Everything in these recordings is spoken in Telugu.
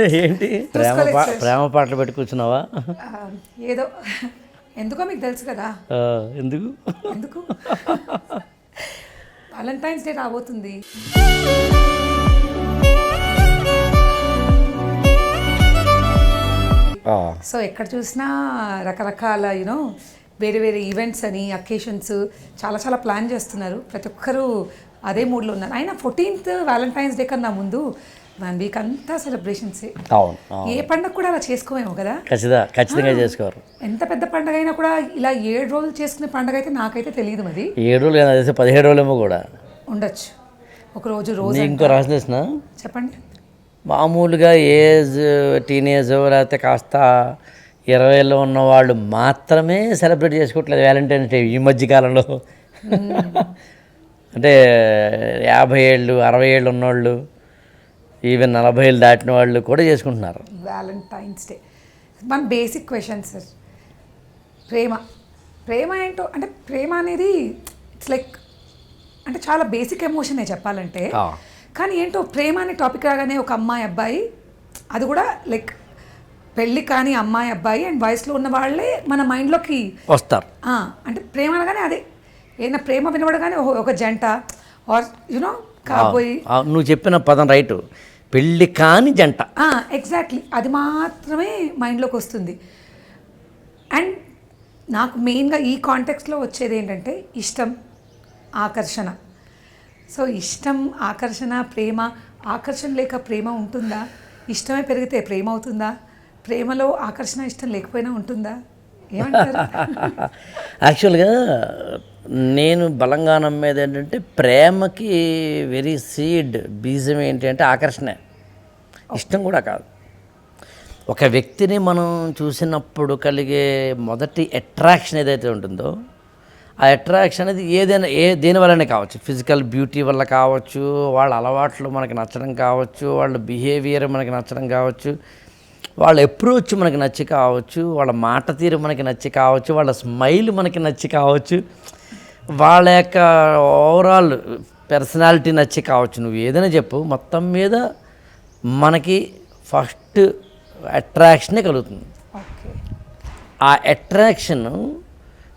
ఏంటి? ప్రేమ ప్రేమ పాటలు పెట్టి కూర్చున్నావా? ఏదో. ఎందుకో మీకు తెలుసు కదా? ఆ, ఎందుకు? ఎందుకు? వాలంటైన్స్ డే రాబోతుంది. ఆ, సో ఎక్కడ చూసినా రకరకాల యూనో వేరే వేరే ఈవెంట్స్ అని అకేషన్స్ చాలా చాలా ప్లాన్ చేస్తున్నారు. ప్రతి ఒక్కరూ అదే మూడ్లో ఉన్నారు. అయినా ఫోర్టీన్త్ వ్యాలంటైన్స్ డే కన్నా ముందు వన్ వీక్ అంతా సెలబ్రేషన్సే అవును. ఏ పండగ కూడా అలా చేసుకోమేమో కదా? ఖచ్చితంగా ఖచ్చితంగా చేసుకోరు. ఎంత పెద్ద పండగ అయినా కూడా ఇలా ఏడు రోజులు చేసుకునే పండగ అయితే నాకైతే తెలియదు మరి. ఏడు రోజులు ఏదో తెలిసి పదిహేడు రోజులేమో కూడా. ఉండొచ్చు. ఒక రోజు రోజు ఇంకో రాసిన చెప్పండి. మామూలుగా ఏజ్ టీనేజ్ లేకపోతే కాస్త ఇరవైలో ఉన్న వాళ్ళు మాత్రమే సెలబ్రేట్ చేసుకోవట్లేదు వ్యాలంటైన్స్ డే ఈ మధ్య కాలంలో. అంటే యాభై ఏళ్ళు అరవై ఏళ్ళు ఉన్నవాళ్ళు ఈవెన్ నలభై ఏళ్ళు దాటిన వాళ్ళు కూడా చేసుకుంటున్నారు. Valentine's day. మన బేసిక్ క్వశ్చన్ సార్. ప్రేమ. ప్రేమ ఏంటో అంటే ప్రేమ అనేది ఇట్స్ లైక్ అంటే చాలా బేసిక్ ఎమోషనే చెప్పాలంటే. కానీ ఏంటో ప్రేమ అనే టాపిక్ రాగానే ఒక అమ్మాయి అబ్బాయి అది కూడా లైక్ పెళ్ళి కాని అమ్మాయి అబ్బాయి అండ్ వయసులో ఉన్న వాళ్ళే మన మైండ్లోకి వస్తారు. అంటే ప్రేమ అనగానే అదే. ఏదైనా ప్రేమ వినబడగానే ఒక జంట ఆర్ యునో కాబోయి. నువ్వు చెప్పిన పదం రైటు. పెళ్ళి కాని జంట. ఎగ్జాక్ట్లీ అది మాత్రమే మైండ్లోకి వస్తుంది. అండ్ నాకు మెయిన్గా ఈ కాంటెక్స్లో వచ్చేది ఏంటంటే ఇష్టం ఆకర్షణ. సో ఇష్టం ఆకర్షణ ప్రేమ ఆకర్షణ లేక ప్రేమ ఉంటుందా? ఇష్టమే పెరిగితే ప్రేమ అవుతుందా? ప్రేమలో ఆకర్షణ ఇష్టం లేకపోయినా ఉంటుందా? యాక్చువల్గా నేను బలంగా నమ్మేది ఏంటంటే ప్రేమకి వెరీ సీడ్ బీజం ఏంటి అంటే ఆకర్షణ. ఇష్టం కూడా కాదు. ఒక వ్యక్తిని మనం చూసినప్పుడు కలిగే మొదటి అట్రాక్షన్ ఏదైతే ఉంటుందో ఆ అట్రాక్షన్ అనేది ఏదైనా ఏ దేనివల్లనే కావచ్చు. ఫిజికల్ బ్యూటీ వల్ల కావచ్చు వాళ్ళ అలవాట్లు మనకి నచ్చడం కావచ్చు వాళ్ళ బిహేవియర్ మనకి నచ్చడం కావచ్చు. వాళ్ళ అప్రోచ్ మనకి నచ్చి కావచ్చు వాళ్ళ మాట తీరు మనకి నచ్చి కావచ్చు వాళ్ళ స్మైల్ మనకి నచ్చి కావచ్చు వాళ్ళ యొక్క ఓవరాల్ పర్సనాలిటీ నచ్చి కావచ్చు. నువ్వు ఏదైనా చెప్పు మొత్తం మీద మనకి ఫస్ట్ అట్రాక్షనే కలుగుతుంది. ఆ అట్రాక్షన్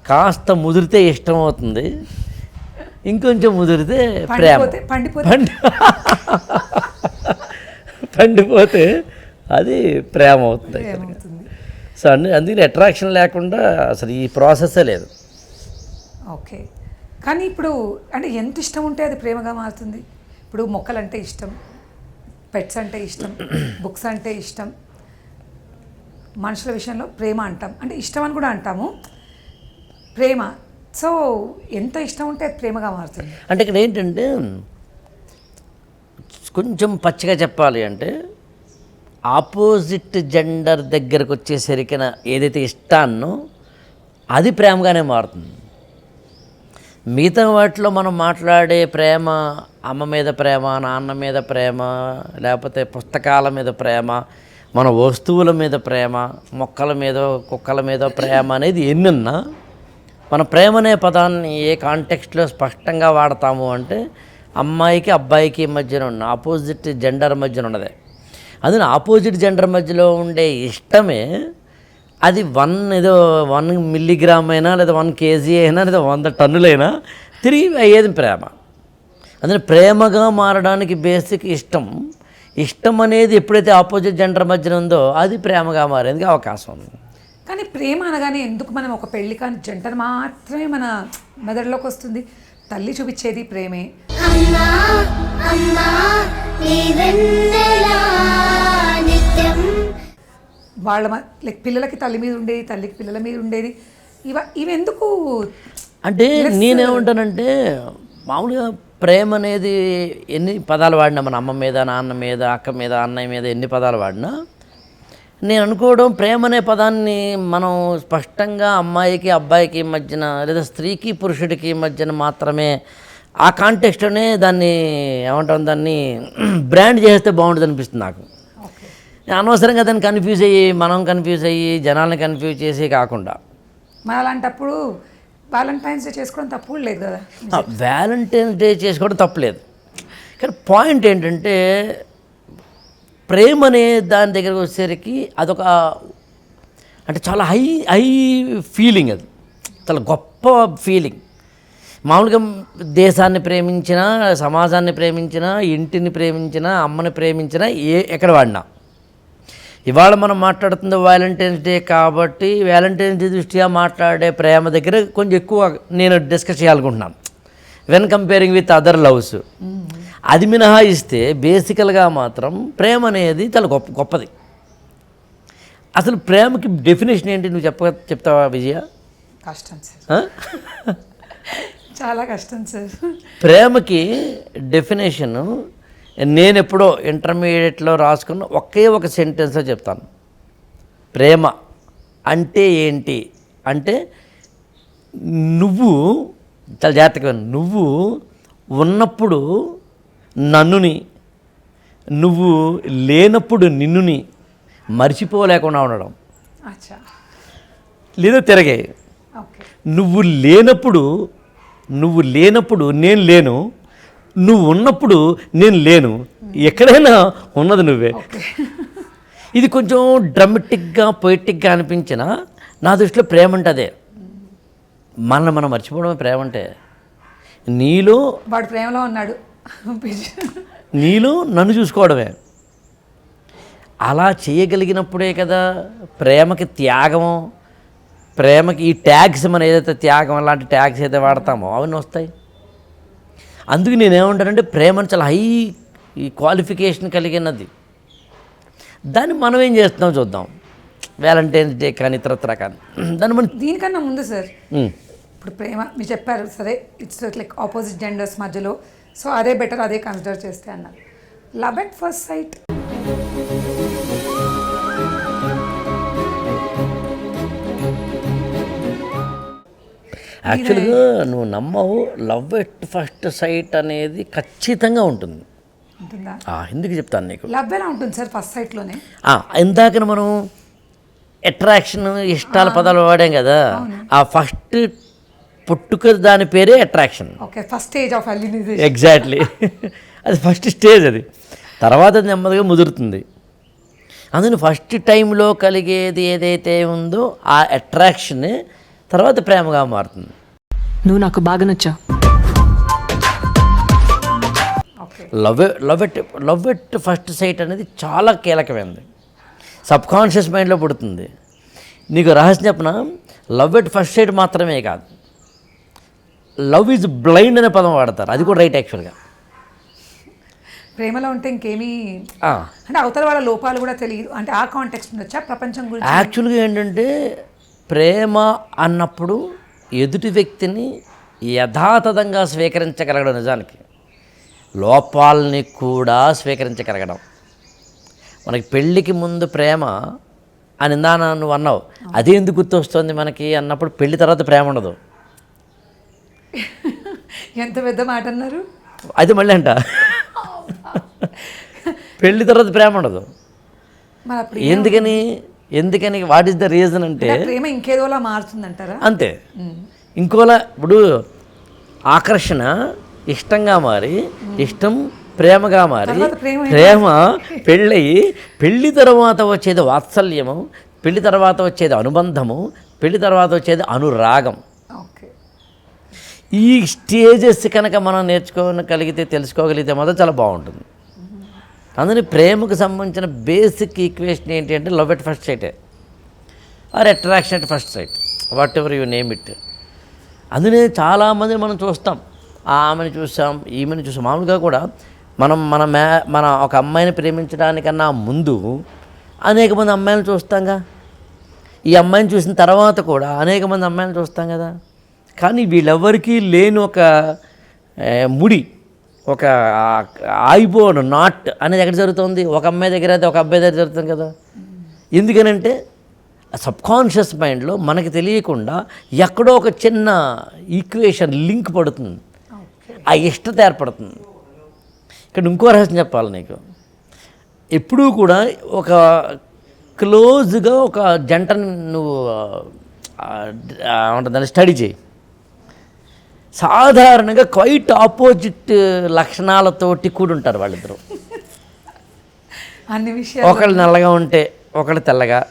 కాస్త ముదిరితే ఇష్టం అవుతుంది ఇంకొంచెం ముదిరితే ప్రేమ. పండిపోతే పండిపోతే పండి పండిపోతే అది ప్రేమ అవుతుంది. సో అన్ని అందుకని అట్రాక్షన్ లేకుండా అసలు ఈ ప్రాసెస్సే లేదు. ఓకే. కానీ ఇప్పుడు అంటే ఎంత ఇష్టం ఉంటే అది ప్రేమగా మారుతుంది. ఇప్పుడు మొక్కలంటే ఇష్టం పెట్స్ అంటే ఇష్టం బుక్స్ అంటే ఇష్టం మనుషుల విషయంలో ప్రేమ అంటాం. అంటే ఇష్టం అని కూడా అంటాము. ప్రేమ. సో ఎంత ఇష్టం ఉంటే అది ప్రేమగా మారుతుంది. అంటే ఇక్కడ ఏంటంటే కొంచెం పచ్చిగా చెప్పాలి అంటే ఆపోజిట్ జెండర్ దగ్గరకు వచ్చేసరికి ఏదైతే ఇష్టాన్నో అది ప్రేమగానే మారుతుంది. మిగతా వాటిలో మనం మాట్లాడే ప్రేమ అమ్మ మీద ప్రేమ నాన్న మీద ప్రేమ లేకపోతే పుస్తకాల మీద ప్రేమ మన వస్తువుల మీద ప్రేమ మొక్కల మీద కుక్కల మీద ప్రేమ అనేది ఎన్నున్నా మన ప్రేమ అనే పదాన్ని ఏ కాంటెక్స్ట్లో స్పష్టంగా వాడతాము అంటే అమ్మాయికి అబ్బాయికి మధ్యన ఉన్న ఆపోజిట్ జెండర్ మధ్యన ఉన్నదే. అందులో ఆపోజిట్ జెండర్ మధ్యలో ఉండే ఇష్టమే అది వన్ ఏదో వన్ మిల్లీగ్రామ్ అయినా లేదా వన్ కేజీ అయినా లేదా వంద టన్నులైనా తిరిగి అయ్యేది ప్రేమ. అందులో ప్రేమగా మారడానికి బేసిక్ ఇష్టం. ఇష్టం అనేది ఎప్పుడైతే ఆపోజిట్ జెండర్ మధ్యన ఉందో అది ప్రేమగా మారేందుకు అవకాశం ఉంది. కానీ ప్రేమ అనగానే ఎందుకు మనం ఒక పెళ్ళి కాని జంటను మాత్రమే మన మెదడులోకి వస్తుంది? తల్లి చూపించేది ప్రేమే. అమ్మా అమ్మా వాళ్ళ మ- లైక్ పిల్లలకి తల్లి మీద ఉండేది తల్లికి పిల్లల మీద ఉండేది. ఇవ ఇవెందుకు అంటే నేనేమంటానంటే మామూలుగా ప్రేమ అనేది ఎన్ని పదాలు వాడినా మన అమ్మ మీద నాన్న మీద అక్క మీద అన్నయ్య మీద ఎన్ని పదాలు వాడినా నేను అనుకోవడం ప్రేమ అనే పదాన్ని మనం స్పష్టంగా అమ్మాయికి అబ్బాయికి మధ్యన లేదా స్త్రీకి పురుషుడికి మధ్యన మాత్రమే ఆ కాంటెక్స్ట్లోనే దాన్ని ఏమంటాం దాన్ని బ్రాండ్ చేస్తే బాగుంటుంది అనిపిస్తుంది నాకు. అనవసరంగా దాన్ని కన్ఫ్యూజ్ అయ్యి మనం కన్ఫ్యూజ్ అయ్యి జనాల్ని కన్ఫ్యూజ్ చేసి కాకుండా. మరి అలాంటప్పుడు వ్యాలంటైన్స్ డే చేసుకోవడం తప్పు లేదు కదా? వ్యాలంటైన్స్ డే చేసుకోవడం తప్పలేదు కానీ పాయింట్ ఏంటంటే ప్రేమ అనే దాని దగ్గరకు వచ్చేసరికి అదొక అంటే చాలా హై హై ఫీలింగ్ అది. చాలా గొప్ప ఫీలింగ్ మామూలుగా దేశాన్ని ప్రేమించిన సమాజాన్ని ప్రేమించిన ఇంటిని ప్రేమించిన అమ్మని ప్రేమించిన ఏ ఎక్కడ వాడినా. ఇవాళ మనం మాట్లాడుతుంది వ్యాలంటైన్స్ డే కాబట్టి వ్యాలంటైన్స్ డే దృష్ట్యా మాట్లాడే ప్రేమ దగ్గర కొంచెం ఎక్కువ నేను డిస్కస్ చేయాలనుకుంటున్నాను. When comparing with other loves అది మినహాయిస్తే బేసికల్గా మాత్రం ప్రేమ అనేది చాలా గొప్ప గొప్పది. అసలు ప్రేమకి డెఫినేషన్ ఏంటి నువ్వు చెప్ప చెప్తావా విజయ? కష్టం సార్? చాలా కష్టం సార్. ప్రేమకి డెఫినేషన్ నేను ఎప్పుడో ఇంటర్మీడియట్లో రాసుకున్న ఒకే ఒక సెంటెన్స్లో చెప్తాను. ప్రేమ అంటే ఏంటి? అంటే నువ్వు చాలా జాగ్రత్తగా. నువ్వు ఉన్నప్పుడు నన్నుని నువ్వు లేనప్పుడు నిన్నుని మర్చిపోలేకుండా ఉండడం. లేదా తిరగే. నువ్వు లేనప్పుడు నువ్వు లేనప్పుడు నేను లేను. నువ్వు ఉన్నప్పుడు నేను లేను. ఎక్కడైనా ఉన్నది నువ్వే. ఇది కొంచెం డ్రమటిక్గా పొయిటిక్గా అనిపించిన నా దృష్టిలో ప్రేమ అంటే అదే. మనల్ని మనం మర్చిపోవడమే ప్రేమ అంటే. నీలో వాడు ప్రేమలో ఉన్నాడు. నీలో నన్ను చూసుకోవడమే. అలా చేయగలిగినప్పుడే కదా ప్రేమకి త్యాగము ప్రేమకి ఈ ట్యాగ్స్ మనం ఏదైతే త్యాగం అలాంటి ట్యాగ్స్ అయితే వాడతామో అవన్నీ వస్తాయి. అందుకు నేనేమంటానంటే ప్రేమను చాలా హై ఈ క్వాలిఫికేషన్ కలిగినది. దాన్ని మనం ఏం చేస్తున్నాం చూద్దాం. వ్యాలంటైన్స్ డే కానీ ఇతరత్ర కానీ. దాన్ని మనం దీనికన్నా ముందు సార్ ఇప్పుడు ప్రేమ మీరు చెప్పారు సరే ఇట్స్ లైక్ ఆపోజిట్ జెండర్స్ మధ్యలో సో అదే బెటర్ అదే కన్సిడర్ చేస్తే అన్నారు. లవ్ ఎట్ ఫస్ట్ సైట్ యాక్చువల్గా నువ్వు నమ్మవు లవ్ ఎట్ ఫస్ట్ సైట్ అనేది ఖచ్చితంగా ఉంటుంది. ఎందుకు చెప్తాను నీకు? లవ్ ఎలా ఉంటుంది సార్ ఫస్ట్ సైట్లోనే ఇందాక మనం అట్రాక్షన్ ఇష్టాల పదాలు వాడాం కదా. ఆ ఫస్ట్ పుట్టుక దాని పేరే attraction okay first stage of exactly అది ఫస్ట్ స్టేజ్ అది. తర్వాత అది నెమ్మదిగా ముదురుతుంది. అందుకని ఫస్ట్ టైంలో కలిగేది ఏదైతే ఉందో ఆ అట్రాక్షన్ తర్వాత ప్రేమగా మారుతుంది. నువ్వు నాకు బాగా నచ్చావు. Okay love love at love at first sight అనేది చాలా కీలకమైనది. సబ్ కాన్షియస్ మైండ్లో పుడుతుంది. నీకు రహస్యం చెప్పన? లవ్ ఎట్ ఫస్ట్ సైట్ మాత్రమే కాదు. లవ్ ఈజ్ బ్లైండ్ అనే పదం వాడతారు. అది కూడా రైట్ యాక్చువల్గా. ప్రేమలో ఉంటే ఇంకేమీ అంటే అవతల వాళ్ళ లోపాలు కూడా తెలియదు. అంటే ఆ కాంటెక్స్ట్ ఉండొచ్చా? ప్రపంచం గురించి? యాక్చువల్గా ఏంటంటే ప్రేమ అన్నప్పుడు ఎదుటి వ్యక్తిని యథాతథంగా స్వీకరించగలగడం నిజానికి. లోపాలని కూడా స్వీకరించగలగడం. మనకి పెళ్ళికి ముందు ప్రేమ అని ఇందాన నువ్వు అన్నావు. అదే ఎందుకు గుర్తొస్తుంది మనకి? అన్నప్పుడు పెళ్ళి తర్వాత ప్రేమ ఉండదు. ఎంత పెద్ద మాట అన్నారు? అది మళ్ళీ అంట. పెళ్ళి తర్వాత ప్రేమ ఉండదు. ఎందుకని? ఎందుకని? వాట్ ఈస్ ద రీజన్ అంటే ప్రేమ ఇంకేదోలా మారుతుందంటారా? అంతే. ఇంకోలా ఇప్పుడు ఆకర్షణ ఇష్టంగా మారి ఇష్టం ప్రేమగా మారి ప్రేమ పెళ్ళయి పెళ్ళి తర్వాత వచ్చేది వాత్సల్యము పెళ్ళి తర్వాత వచ్చేది అనుబంధము పెళ్ళి తర్వాత వచ్చేది అనురాగం. ఈ స్టేజెస్ కనుక మనం నేర్చుకోగలిగితే తెలుసుకోగలిగితే మాత్రం చాలా బాగుంటుంది. అందుకని ప్రేమకు సంబంధించిన బేసిక్ ఈక్వేషన్ ఏంటి అంటే love at first సైటే. Or attraction at first sight. Whatever you name it. అందుకనే చాలామందిని మనం చూస్తాం. ఆ ఆమెను చూసాం ఈమెను చూసాం. మామూలుగా కూడా మనం మన మే మన ఒక అమ్మాయిని ప్రేమించడానికన్నా ముందు అనేక మంది అమ్మాయిలను చూస్తాంగా. ఈ అమ్మాయిని చూసిన తర్వాత కూడా అనేక మంది అమ్మాయిలను చూస్తాం కదా. కానీ వీళ్ళెవ్వరికీ లేని ఒక ముడి ఒక ఆయిబోన్ నాట్ అనేది ఎక్కడ జరుగుతుంది? ఒక అమ్మాయి దగ్గర అయితే ఒక అబ్బాయి దగ్గర జరుగుతుంది కదా? ఎందుకనంటే సబ్కాన్షియస్ మైండ్లో మనకి తెలియకుండా ఎక్కడో ఒక చిన్న ఈక్వేషన్ లింక్ పడుతుంది. ఆ ఇష్టత ఏర్పడుతుంది. ఇక్కడ ఇంకో రహస్యం చెప్పాలి నీకు. ఎప్పుడూ కూడా ఒక క్లోజ్గా ఒక జంటను నువ్వు ఉంటుంది స్టడీ చేయి. సాధారణంగా క్వైట్ ఆపోజిట్ లక్షణాలతోటి కూడి ఉంటారు వాళ్ళిద్దరూ. అన్ని విషయాలు ఒకళ్ళు నల్లగా ఉంటే ఒకళ్ళు తెల్లగా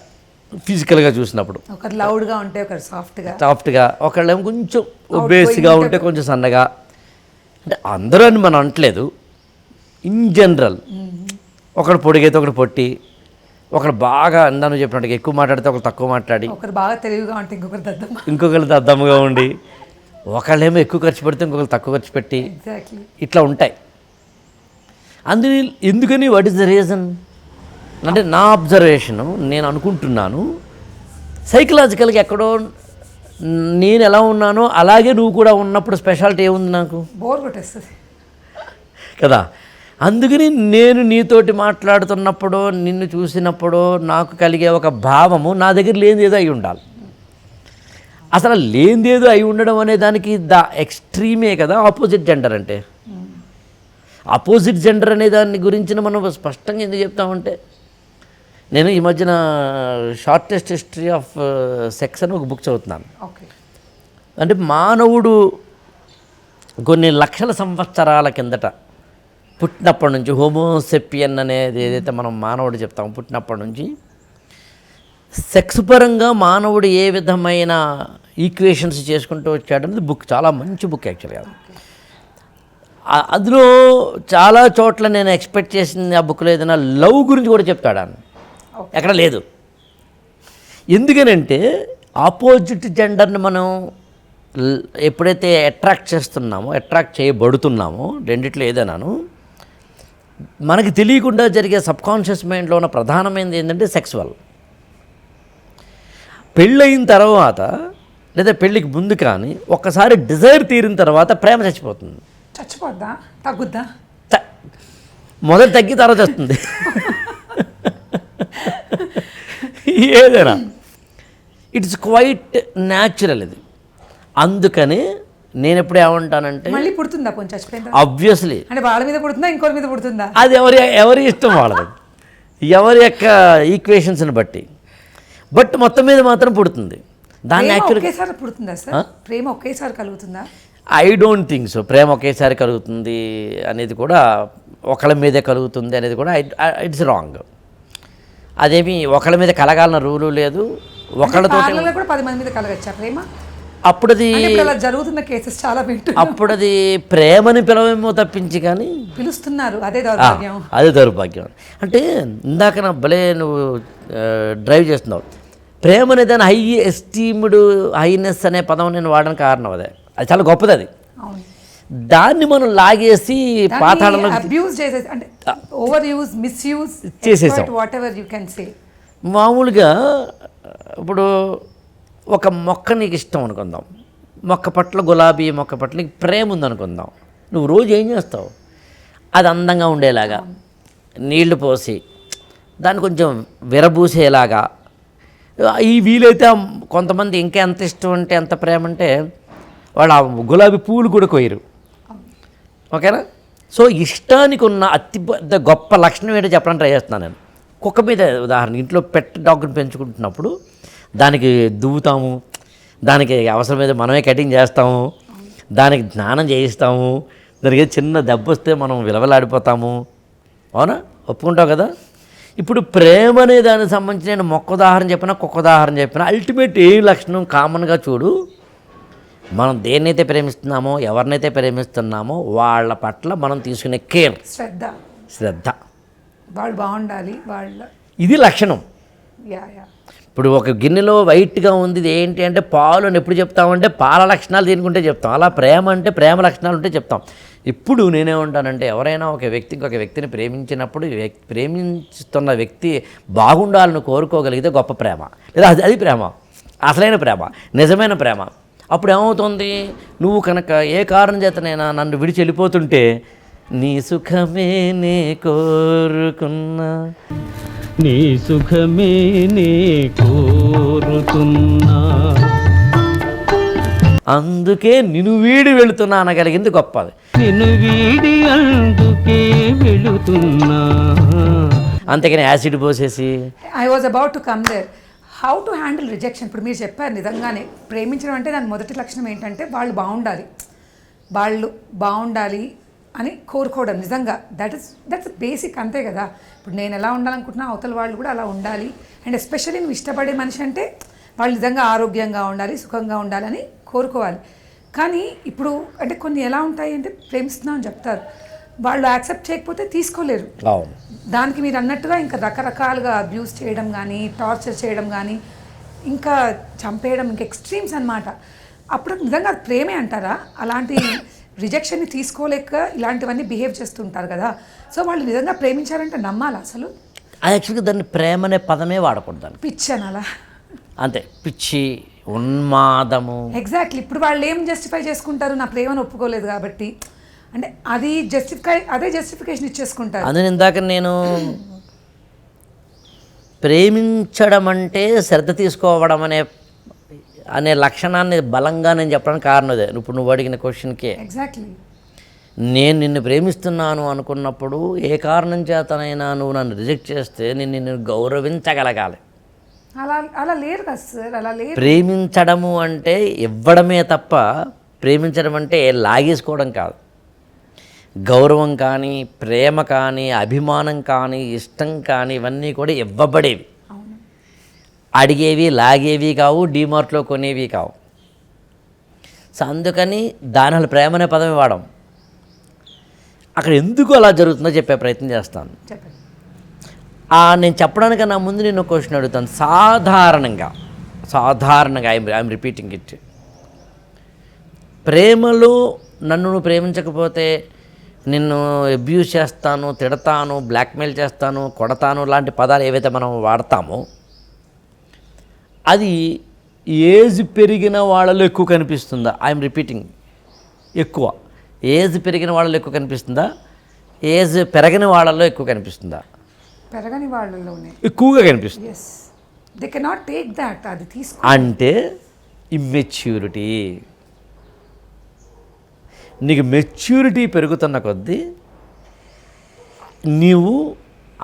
ఫిజికల్గా చూసినప్పుడు. ఒకరు లౌడ్గా ఉంటే ఒకరు సాఫ్ట్గా సాఫ్ట్గా ఒకళ్ళేమో కొంచెం ఒబేస్గా ఉంటే కొంచెం సన్నగా. అంటే అందరూ అని మనం అనట్లేదు. ఇన్ జనరల్ ఒకడు పొడిగైతే ఒకడు పొట్టి. ఒకడు బాగా అందాను చెప్పినట్టుగా ఎక్కువ మాట్లాడితే ఒకరు తక్కువ మాట్లాడి. ఒకరు బాగా తెలివిగా ఉంటే ఇంకొకరు దద్దమ్మ. ఇంకొకరు దద్దమ్మగా ఉండి. ఒకళ్ళేమో ఎక్కువ ఖర్చు పెడితే ఇంకొకరు తక్కువ ఖర్చు పెట్టి ఇట్లా ఉంటాయి. అందుని ఎందుకని వాట్ ఈస్ ద రీజన్ అంటే నా అబ్జర్వేషను నేను అనుకుంటున్నాను సైకలాజికల్గా ఎక్కడో నేను ఎలా ఉన్నానో అలాగే నువ్వు కూడా ఉన్నప్పుడు స్పెషాలిటీ ఏముంది నాకు? బోర్ కొట్టేస్తుంది. కదా? అందుకని నేను నీతోటి మాట్లాడుతున్నప్పుడు నిన్ను చూసినప్పుడు నాకు కలిగే ఒక భావము నా దగ్గర లేనిదేదో అయి ఉండాలి. అసలు లేనిదేదో అయి ఉండడం అనే దానికి ద ఎక్స్ట్రీమే కదా ఆపోజిట్ జెండర్ అంటే. ఆపోజిట్ జెండర్ అనే దాని గురించి మనం స్పష్టంగా ఎందుకు చెప్తామంటే నేను ఈ మధ్యన షార్టెస్ట్ హిస్టరీ ఆఫ్ సెక్స్ అని ఒక బుక్ చదువుతున్నాను. ఓకే. అంటే మానవుడు కొన్ని లక్షల సంవత్సరాల కిందట పుట్టినప్పటి నుంచి హోమోసెపియన్ అనేది ఏదైతే మనం మానవుడు చెప్తామో పుట్టినప్పటి నుంచి సెక్స్ పరంగా మానవుడు ఏ విధమైన ఈక్వేషన్స్ చేసుకుంటూ వచ్చాడనేది బుక్ చాలా మంచి బుక్ యాక్చువల్గా అందులో చాలా చోట్ల నేను ఎక్స్పెక్ట్ చేసింది ఆ బుక్లో ఏదైనా లవ్ గురించి కూడా చెప్తాడు. ఎక్కడ లేదు. ఎందుకనంటే ఆపోజిట్ జెండర్ని మనం ఎప్పుడైతే అట్రాక్ట్ చేస్తున్నామో అట్రాక్ట్ చేయబడుతున్నామో రెండిట్లో ఏదైనాను మనకి తెలియకుండా జరిగే సబ్కాన్షియస్ మైండ్లో ఉన్న ప్రధానమైనది ఏంటంటే సెక్సువల్ పెళ్ళయిన తర్వాత లేదా పెళ్ళికి ముందు కానీ ఒక్కసారి డిజైర్ తీరిన తర్వాత ప్రేమ చచ్చిపోతుంది. చచ్చిపోద్దా? తగ్గుద్దా? త- మొదట తగ్గి తర్వాత వస్తుంది. ఏదైనా. ఇట్స్ క్వైట్ న్యాచురల్ ఇది. అందుకని నేను ఎప్పుడు ఏమంటానంటే మళ్ళీ పుడుతుందా కొంచెం చచ్చిపోయిందా ఆబ్వియస్లీ. అంటే వాళ్ళ మీద పుడుతుందా ఇంకోరి మీద పుడుతుందా? అది ఎవరి ఎవరి ఇష్టం వాళ్ళది? ఎవరి యొక్క ఈక్వేషన్స్ని బట్టి. బట్ మొత్తం మీద మాత్రం పుడుతుంది. దాన్ని యాక్చువల్గా ఒకేసారి పుడుతుందా సార్? ప్రేమ ఒకేసారి కలుగుతుందా? ఐ డోంట్ థింక్ సో ప్రేమ ఒకేసారి కలుగుతుంది అనేది కూడా ఒకళ్ళ మీదే కలుగుతుంది అనేది కూడా ఇట్స్ రాంగ్ అదేమి ఒకళ్ళ మీద కలగాలన్న రూలు లేదు. ఒకళ్ళతో కూడా పది మంది మీద కలగచ్చా ప్రేమ? అప్పుడు అది అంటే ఇప్పుడు అలా జరుగుతున్న కేసెస్ చాలా వింటు అప్పుడు అది ప్రేమని పిలవేమో తప్పించి కానీ పిలుస్తున్నారు. అదే దౌర్భాగ్యం. అదే దౌర్భాగ్యం. అంటే ఇందాక నా భలే నువ్వు డ్రైవ్ చేస్తున్నావు. ప్రేమ దాని హై ఎస్టీమ్డ్ హైనెస్ అనే పదం నేను వాడడానికి కారణం అదే. అది చాలా గొప్పది అది. దాన్ని మనం లాగేసి పాతాళంలో అబ్యూజ్ చేసేసి అంటే ఓవర్ యూజ్ చేసేసాం. Whatever you can say మామూలుగా ఇప్పుడు ఒక మొక్క నీకు ఇష్టం అనుకుందాం. మొక్క పట్ల గులాబీ మొక్క పట్ల నీకు ప్రేమ ఉందనుకుందాం నువ్వు రోజు ఏం చేస్తావు? అది అందంగా ఉండేలాగా నీళ్ళు పోసి దాన్ని కొంచెం విరబూసేలాగా ఈ వీలైతే కొంతమంది ఇంకా ఎంత ఇష్టం అంటే ఎంత ప్రేమ అంటే వాళ్ళు ఆ గులాబీ పూలు కూడా కోయరు ఓకేనా? సో ఇష్టానికి ఉన్న అతి పెద్ద గొప్ప లక్షణం ఏంటో చెప్పడానికి ట్రై చేస్తున్నాను నేను. కుక్క మీద ఉదాహరణ ఇంట్లో పెట్ డాగ్ని పెంచుకుంటున్నప్పుడు దానికి దువ్వుతాము దానికి అవసరమైతే మనమే కటింగ్ చేస్తాము దానికి జ్ఞానం చేయిస్తాము దానికి చిన్న దెబ్బ వస్తే మనం విలవలాడిపోతాము. అవునా? ఒప్పుకుంటావు కదా? ఇప్పుడు ప్రేమ అనే దానికి సంబంధించి నేను మొక్క ఉదాహరణ చెప్పినా కుక్క ఉదాహరణ చెప్పినా అల్టిమేట్ ఏ లక్షణం కామన్గా చూడు. మనం దేన్నైతే ప్రేమిస్తున్నామో ఎవరినైతే ప్రేమిస్తున్నామో వాళ్ళ పట్ల మనం తీసుకునే కేర్ శ్రద్ధ. శ్రద్ధ. వాళ్ళు బాగుండాలి వాళ్ళ ఇది లక్షణం. ఇప్పుడు ఒక గిన్నెలో వైట్గా ఉంది ఏంటి అంటే పాలు అని ఎప్పుడు చెప్తామంటే పాల లక్షణాలు దీనికి ఉంటే చెప్తాం. అలా ప్రేమ అంటే ప్రేమ లక్షణాలు ఉంటే చెప్తాం. ఇప్పుడు నేనేమంటానంటే ఎవరైనా ఒక వ్యక్తి ఇంకొక వ్యక్తిని ప్రేమించినప్పుడు వ్యక్తి ప్రేమిస్తున్న వ్యక్తి బాగుండాలని కోరుకోగలిగితే గొప్ప ప్రేమ. లేదా అది అది ప్రేమ. అసలైన ప్రేమ. నిజమైన ప్రేమ. అప్పుడు ఏమవుతుంది నువ్వు కనుక ఏ కారణం చేతనైనా నన్ను విడిచి వెళ్ళిపోతుంటే నీ సుఖమే నే కోరుకున్నా. నీ సుఖమే నే కోరుతున్నా అందుకే నిన్ను వీడి వెళుతున్నా అనగలిగింది గొప్పది. నిన్ను వీడి అందుకే వెళుతున్నా. అంతేకాని యాసిడ్ పోసేసి. I was about to come there how to handle rejection ఇప్పుడు మీరు చెప్పారు నిజంగానే. ప్రేమించడం అంటే దాని మొదటి లక్షణం ఏంటంటే వాళ్ళు బాగుండాలి. వాళ్ళు బాగుండాలి అని కోరుకోవడం నిజంగా. దట్ ఇస్ దట్స్ బేసిక్ అంతే కదా. ఇప్పుడు నేను ఎలా ఉండాలనుకుంటున్నా అవతల వాళ్ళు కూడా అలా ఉండాలి. అండ్ ఎస్పెషల్లీ నువ్వు ఇష్టపడే మనిషి అంటే వాళ్ళు నిజంగా ఆరోగ్యంగా ఉండాలి సుఖంగా ఉండాలని కోరుకోవాలి. కానీ ఇప్పుడు అంటే కొన్ని ఎలా ఉంటాయి అంటే ప్రేమిస్తున్నాం అని చెప్తారు. వాళ్ళు యాక్సెప్ట్ చేయకపోతే తీసుకోలేరు. దానికి మీరు అన్నట్టుగా ఇంకా రకరకాలుగా అబ్యూస్ చేయడం కానీ టార్చర్ చేయడం కానీ ఇంకా చంపేయడం ఇంకా ఎక్స్ట్రీమ్స్ అన్నమాట. అప్పుడు నిజంగా ప్రేమే అంటారా? అలాంటి రిజెక్షన్ని తీసుకోలేక ఇలాంటివన్నీ బిహేవ్ చేస్తుంటారు కదా. సో వాళ్ళు నిజంగా ప్రేమించారంటే నమ్మాలి అసలు? యాక్చువల్గా దాన్ని ప్రేమ అనే పదమే వాడకూడదు దాన్ని పిచ్ అనాలా? అంతే. పిచ్చి ఉన్మాదము. ఎగ్జాక్ట్లీ ఇప్పుడు వాళ్ళు ఏం జస్టిఫై చేసుకుంటారు నా ప్రేమను ఒప్పుకోలేదు కాబట్టి. అంటే అది జస్టిఫై అదే జస్టిఫికేషన్ ఇచ్చేసుకుంటారు. అందుని ఇందాక నేను ప్రేమించడం అంటే శ్రద్ధ తీసుకోవడం అనే అనే లక్షణాన్ని బలంగా నేను చెప్పడానికి కారణం అదే. ఇప్పుడు నువ్వు అడిగిన క్వశ్చన్కే ఎగ్జాక్ట్లీ నేను నిన్ను ప్రేమిస్తున్నాను అనుకున్నప్పుడు ఏ కారణం చేతనైనా నువ్వు నన్ను రిజెక్ట్ చేస్తే నేను నిన్ను గౌరవించగలగాలి. అలా అలా లేరు కదా సార్ అలా లేరు. ప్రేమించడము అంటే ఇవ్వడమే తప్ప ప్రేమించడం అంటే లాగేసుకోవడం కాదు. గౌరవం కానీ ప్రేమ కానీ అభిమానం కానీ ఇష్టం కానీ ఇవన్నీ కూడా ఇవ్వబడేవి. అడిగేవి లాగేవి కావు డీమార్ట్లో కొనేవి కావు. సో అందుకని దాని ప్రేమ అనే పదమే వాడం. అక్కడ ఎందుకు అలా జరుగుతుందో చెప్పే ప్రయత్నం చేస్తాను. చెప్పండి. నేను చెప్పడానికి నా ముందు నేను క్వశ్చన్ అడుగుతాను. సాధారణంగా సాధారణంగా ఐఎమ్ ఐఎమ్ రిపీటింగ్ ఇట్ ప్రేమలో నన్ను నువ్వు ప్రేమించకపోతే నిన్ను అబ్యూస్ చేస్తాను తిడతాను బ్లాక్మెయిల్ చేస్తాను కొడతాను లాంటి పదాలు ఏవైతే మనం వాడతామో అది ఏజ్ పెరిగిన వాళ్ళలో ఎక్కువ కనిపిస్తుందా? ఐఎమ్ రిపీటింగ్ ఎక్కువ. ఏజ్ పెరిగిన వాళ్ళలో ఎక్కువ కనిపిస్తుందా? ఏజ్ పెరగని వాళ్ళలో ఎక్కువ కనిపిస్తుందా? పెరగని వాళ్ళలోనే. ఎక్కువగా కనిపిస్తుంది. Yes they cannot take that అది తీసుకో. అంటే ఇమ్మెచ్యూరిటీ నీకు మెచ్యూరిటీ పెరుగుతున్న కొద్దీ నీవు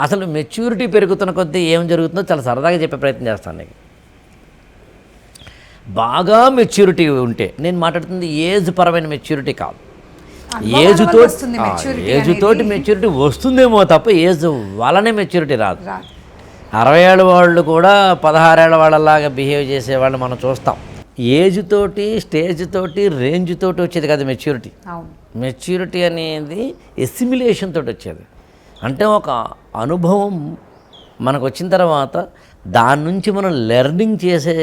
అసలు మెచ్యూరిటీ పెరుగుతున్న కొద్దీ ఏం జరుగుతుందో చాలా సరదాగా చెప్పే ప్రయత్నం చేస్తాను నీకు. బాగా మెచ్యూరిటీ ఉంటే నేను మాట్లాడుతుంది ఏజ్ పరమైన మెచ్యూరిటీ కాదు. ఏజ్ తోటి ఏజ్ తోటి మెచ్యూరిటీ వస్తుందేమో తప్ప ఏజ్ వలనే మెచ్యూరిటీ రాదు. అరవై ఏళ్ళ వాళ్ళు కూడా పదహారేళ్ళ వాళ్ళలాగా బిహేవ్ చేసేవాళ్ళు మనం చూస్తాం. ఏజ్ తోటి స్టేజ్ తోటి రేంజ్ తోటి వచ్చేది కదా మెచ్యూరిటీ మెచ్యూరిటీ అనేది ఎసిమిలేషన్ తోటి వచ్చేది. అంటే ఒక అనుభవం మనకు వచ్చిన తర్వాత దాని నుంచి మనం లెర్నింగ్ చేసే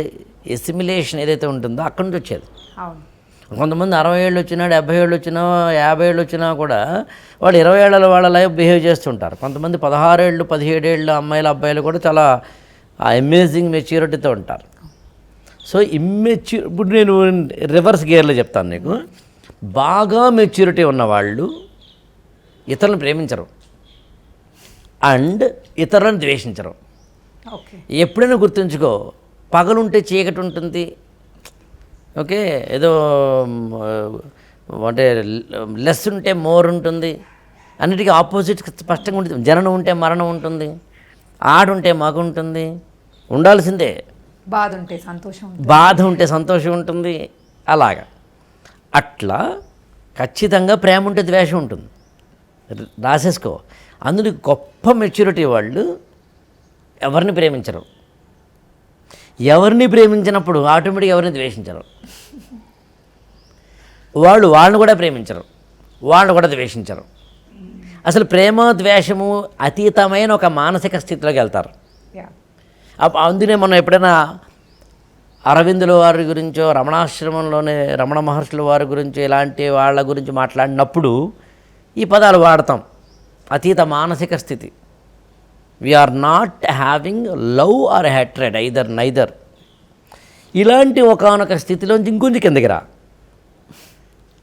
ఎసిమిలేషన్ ఏదైతే ఉంటుందో అక్కడి నుంచి వచ్చేది. అవును. కొంతమంది అరవై ఏళ్ళు వచ్చినా డెబ్బై ఏళ్ళు వచ్చినా యాభై ఏళ్ళు వచ్చినా కూడా వాళ్ళు ఇరవై ఏళ్ళ వాళ్ళ లైఫ్ బిహేవ్ చేస్తుంటారు. కొంతమంది పదహారేళ్ళు పదిహేడేళ్ళు అమ్మాయిలు అబ్బాయిలు కూడా చాలా అమేజింగ్ మెచ్యూరిటీతో ఉంటారు. సో ఇమ్మెచ్యూ ఇప్పుడు నేను రివర్స్ గేర్లో చెప్తాను నీకు. బాగా మెచ్యూరిటీ ఉన్నవాళ్ళు ఇతరులను ప్రేమించరు. అండ్ ఇతరులను ద్వేషించరు. ఎప్పుడైనా గుర్తుంచుకో పగలుంటే చీకటి ఉంటుంది ఓకే ఏదో అంటే లెస్ ఉంటే మోర్ ఉంటుంది అన్నిటికీ ఆపోజిట్ స్పష్టంగా ఉంటుంది. జననం ఉంటే మరణం ఉంటుంది ఆడుంటే మగ ఉంటుంది ఉండాల్సిందే. బాధ ఉంటే సంతోషం బాధ ఉంటే సంతోషం ఉంటుంది అలాగా. అట్లా ఖచ్చితంగా ప్రేమ ఉంటే ద్వేషం ఉంటుంది. రాసేసుకో. అందులో గొప్ప మెచ్యూరిటీ వాళ్ళు ఎవరిని ప్రేమించరు? ఎవరిని ప్రేమించినప్పుడు ఆటోమేటిక్ ఎవరిని ద్వేషించరు. వాళ్ళు వాళ్ళని కూడా ప్రేమించరు. వాళ్ళు కూడా ద్వేషించరు. అసలు ప్రేమ ద్వేషము అతీతమైన ఒక మానసిక స్థితిలోకి వెళ్తారు. అందునే మనం ఎప్పుడైనా అరవిందుల వారి గురించో రమణాశ్రమంలోనే రమణ మహర్షుల వారి గురించి ఇలాంటి వాళ్ళ గురించి మాట్లాడినప్పుడు ఈ పదాలు వాడతాం. అతీత మానసిక స్థితి. We are not having love or hatred either neither ఇలాంటి ఒకనొక స్థితిలోంచి ఇంకొంచెం కిందకి రా.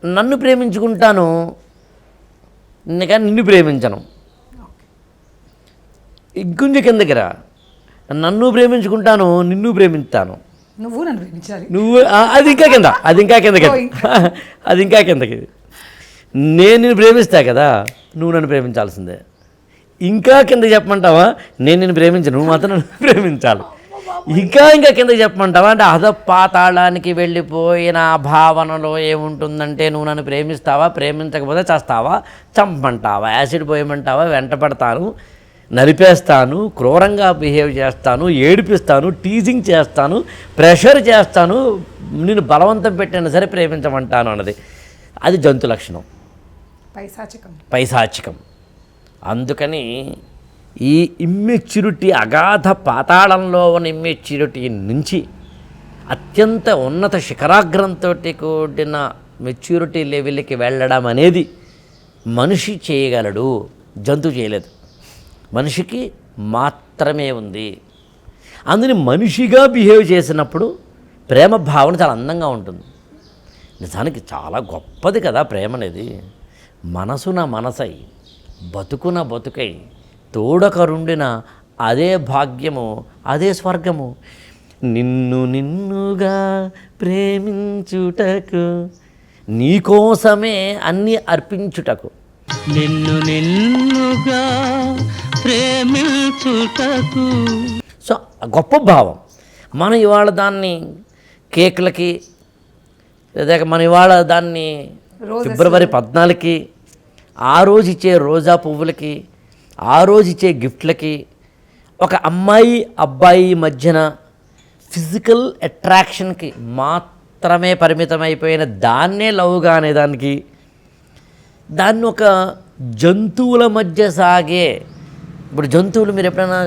నన్ను ప్రేమించుకుంటాను కానీ నిన్ను ప్రేమించను. ఇంకొంచెం కిందకి రా. నన్ను ప్రేమించుకుంటాను నిన్ను ప్రేమించుతాను నువ్వు నన్ను ప్రేమించాలి. నువ్వు అది ఇంకా కింద అది ఇంకా కిందకి అది ఇంకా కిందకి. నేను నిన్ను ప్రేమిస్తా కదా నువ్వు నన్ను ప్రేమించాల్సిందే. ఇంకా కింద చెప్పమంటావా? నేను నిన్ను ప్రేమించను నువ్వు మాత్రం నన్ను ప్రేమించాలి. ఇంకా ఇంకా కింద చెప్పమంటావా? అంటే అధ పాతాళానికి వెళ్ళిపోయిన భావనలో ఏముంటుందంటే నువ్వు నన్ను ప్రేమిస్తావా? ప్రేమించకపోతే చేస్తావా? చంపమంటావా? యాసిడ్ పోయమంటావా? వెంట పడతాను నలిపేస్తాను క్రూరంగా బిహేవ్ చేస్తాను ఏడిపిస్తాను టీజింగ్ చేస్తాను ప్రెషర్ చేస్తాను నేను బలవంతం పెట్టినా సరే ప్రేమించమంటాను అన్నది. అది జంతు లక్షణం. పైశాచికం. పైశాచికం. అందుకని ఈ ఇమ్మెచ్యూరిటీ అగాధ పాతాళంలో ఉన్న ఇమ్మెచ్యూరిటీ నుంచి అత్యంత ఉన్నత శిఖరాగ్రంతో కూడిన మెచ్యూరిటీ లెవెల్కి వెళ్ళడం అనేది మనిషి చేయగలడు జంతువు చేయలేదు. మనిషికి మాత్రమే ఉంది. అందుని మనిషిగా బిహేవ్ చేసినప్పుడు ప్రేమ భావన చాలా అందంగా ఉంటుంది. నిజానికి చాలా గొప్పది కదా ప్రేమ అనేది. మనసున మనసై బతుకున బతుకై తోడకరుండిన అదే భాగ్యము అదే స్వర్గము. నిన్ను నిన్నుగా ప్రేమించుటకు నీకోసమే అన్నీ అర్పించుటకు. నిన్ను నిన్నుగా ప్రేమించుటకు. సో గొప్ప భావం. మనం ఇవాళ దాన్ని కేకులకి లేదా మనం ఇవాళ దాన్ని ఫిబ్రవరి పద్నాలుగుకి ఆ రోజు ఇచ్చే రోజా పువ్వులకి ఆ రోజు ఇచ్చే గిఫ్ట్లకి ఒక అమ్మాయి అబ్బాయి మధ్యన ఫిజికల్ అట్రాక్షన్కి మాత్రమే పరిమితమైపోయిన దాన్నే లవ్గా అనేదానికి దాన్ని ఒక జంతువుల మధ్య సాగే ఇప్పుడు జంతువులు మీరు ఎప్పుడైనా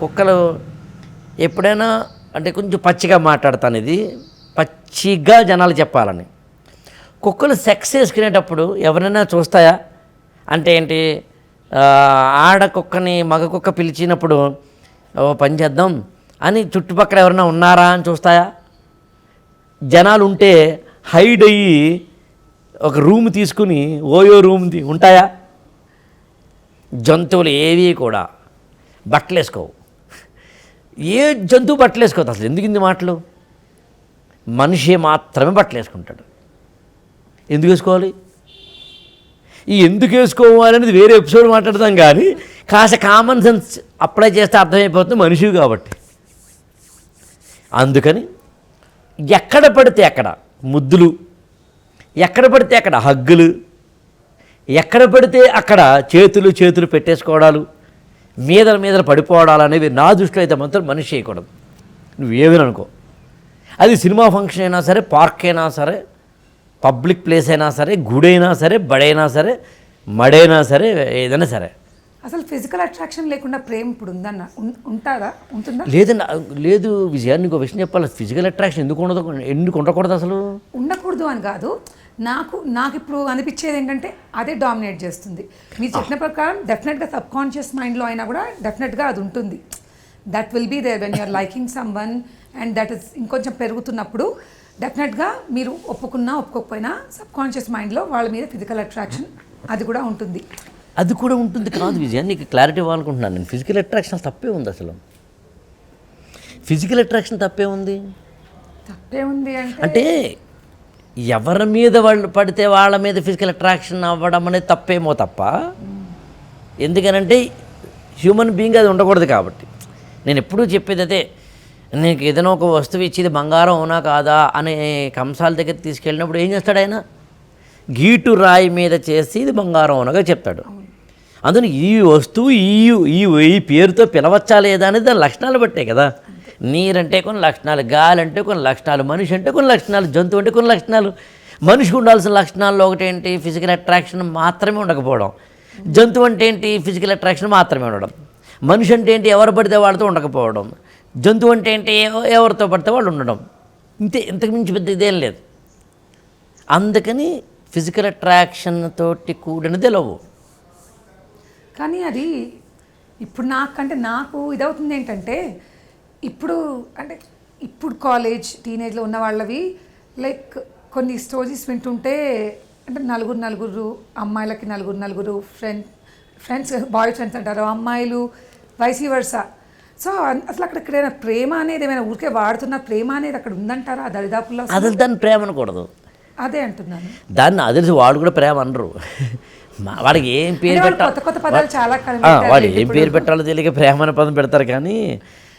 కుక్కలు ఎప్పుడైనా అంటే కొంచెం పచ్చిగా మాట్లాడతాను ఇది పచ్చిగా జనాలు చెప్పాలని. కుక్కలు సెక్స్ చేసుకునేటప్పుడు ఎవరైనా చూస్తాయా? అంటే ఏంటి ఆడ కుక్కని మగ కుక్క పిలిచినప్పుడు ఓ పని చేద్దాం అని చుట్టుపక్కల ఎవరైనా ఉన్నారా అని చూస్తాయా? జనాలు ఉంటే హైడ్ అయ్యి ఒక రూమ్ తీసుకుని ఓయో రూమ్ ఉంటాయా? జంతువులు ఏవి కూడా బట్టలు వేసుకోవు ఏ జంతువు బట్టలు వేసుకోవద్దు అసలు ఎందుకు ఇంది మాటలు? మనిషి మాత్రమే బట్టలు వేసుకుంటాడు ఎందుకు వేసుకోవాలి? ఈ ఎందుకు వేసుకోవాలి అనేది వేరే ఎపిసోడ్ మాట్లాడదాం కానీ కాస్త కామన్ సెన్స్ అప్లై చేస్తే అర్థమైపోతుంది మనిషి కాబట్టి. అందుకని ఎక్కడ పడితే అక్కడ ముద్దులు ఎక్కడ పడితే అక్కడ హగ్గులు ఎక్కడ పడితే అక్కడ చేతులు చేతులు పెట్టేసుకోవడాలు మీదల మీద పడిపోవడాలు అనేవి నా దృష్టిలో అయితే మాత్రం మనిషి చేయకూడదు. నువ్వేమని అనుకో? అది సినిమా ఫంక్షన్ అయినా సరే పార్క్ అయినా సరే పబ్లిక్ ప్లేస్ అయినా సరే గుడైనా సరే బడైనా సరే మడైనా సరే ఏదైనా సరే. అసలు ఫిజికల్ అట్రాక్షన్ లేకుండా ప్రేమ ఇప్పుడు ఉందన్న ఉంటుందా? ఉంటుందా? లేదండి లేదు విజయ నీకు విషయం చెప్పాలి? ఫిజికల్ అట్రాక్షన్ ఎందుకు ఉండదు? ఎందుకు ఉండకూడదు అసలు? ఉండకూడదు అని కాదు. నాకు నాకు ఇప్పుడు అనిపించేది ఏంటంటే అదే డామినేట్ చేస్తుంది. మీరు చెప్పిన ప్రకారం డెఫినెట్గా సబ్ కాన్షియస్ మైండ్లో అయినా కూడా డెఫినెట్గా అది ఉంటుంది. That will be there when you're liking someone and that is ఇంకొంచెం పెరుగుతున్నప్పుడు డెఫినెట్గా మీరు ఒప్పుకున్నా ఒప్పుకోకపోయినా సబ్ కాన్షియస్ మైండ్లో వాళ్ళ మీద ఫిజికల్ అట్రాక్షన్ అది కూడా ఉంటుంది. అది కూడా ఉంటుంది కాదు విజయ నీకు క్లారిటీ ఇవ్వాలనుకుంటున్నాను నేను. ఫిజికల్ అట్రాక్షన్ తప్పే ఉంది అసలు. ఫిజికల్ అట్రాక్షన్ తప్పే ఉంది. తప్పే ఉంది అంటే అంటే ఎవరి మీద వాళ్ళు పడితే వాళ్ళ మీద ఫిజికల్ అట్రాక్షన్ అవ్వడం అనేది తప్పేమో తప్ప ఎందుకనంటే హ్యూమన్ బీయింగ్ అది ఉండకూడదు కాబట్టి. నేను ఎప్పుడూ చెప్పేది అదే నీకు ఏదైనా ఒక వస్తువు ఇచ్చేది బంగారం అవునా కాదా అనే కంసాల దగ్గర తీసుకెళ్ళినప్పుడు ఏం చేస్తాడు ఆయన? గీటు రాయి మీద చేసి ఇది బంగారం అవునగా చెప్తాడు. అందుకని ఈ వస్తువు ఈ ఈ ఈ పేరుతో పిలవచ్చా లేదా అనేది దాని లక్షణాలు బట్టే కదా. నీరంటే కొన్ని లక్షణాలు గాలి అంటే కొన్ని లక్షణాలు మనిషి అంటే కొన్ని లక్షణాలు జంతువు అంటే కొన్ని లక్షణాలు. మనిషికి ఉండాల్సిన లక్షణాల్లో ఒకటి ఏంటి ఫిజికల్ అట్రాక్షన్ మాత్రమే ఉండకపోవడం. జంతువు అంటే ఏంటి? ఫిజికల్ అట్రాక్షన్ మాత్రమే ఉండడం. మనిషి అంటే ఏంటి? ఎవరు పడితే వాళ్ళతో ఉండకపోవడం. జంతువు అంటే ఏంటి? ఎవ- ఎవరితో పడితే వాళ్ళు ఉండడం. ఇంతే ఇంతకుమించి పెద్ద ఇదేం లేదు. అందుకని ఫిజికల్ అట్రాక్షన్ తోటి కూడినదే లవ్. కానీ అది ఇప్పుడు నాకంటే నాకు ఇదవుతుంది ఏంటంటే ఇప్పుడు అంటే ఇప్పుడు కాలేజ్ టీనేజ్లో ఉన్న వాళ్ళవి లైక్ కొన్ని స్టోరీస్ వింటుంటే అంటే నలుగురు నలుగురు అమ్మాయిలకి నలుగురు నలుగురు ఫ్రెండ్ ఫ్రెండ్స్ బాయ్ ఫ్రెండ్స్ అంటారు. అమ్మాయిలు వైసీ వర్సా సో అసలు అక్కడ ఎక్కడైనా ప్రేమ అనేది ఏమైనా ఊరికే వాడుతున్న ప్రేమ అనేది అక్కడ ఉందంటారా? దరిదాపుల్లో అసలు? దాన్ని ప్రేమ అనకూడదు. అదే అంటున్నాను. దాన్ని అదిలిసి వాడు కూడా ప్రేమ అనరు. వాడికి ఏం పేరు పెట్టాలి? కొత్త కొత్త పదాలు చాలా వాడు ఏం. పేరు పెట్టాలో తెలియక ప్రేమ అనే పదం పెడతారు కానీ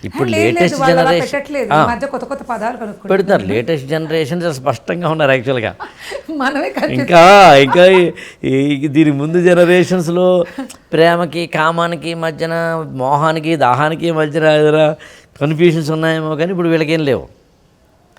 ఇప్పుడు లేటెస్ట్ జనరేషన్ పెడతారు. లేటెస్ట్ జనరేషన్ చాలా స్పష్టంగా ఉన్నారు యాక్చువల్గా ఇంకా ఇంకా దీని ముందు జనరేషన్స్లో ప్రేమకి కామానికి మధ్యన మోహానికి దాహానికి మధ్యన కన్ఫ్యూషన్స్ ఉన్నాయేమో కానీ ఇప్పుడు వీళ్ళకేం లేవు.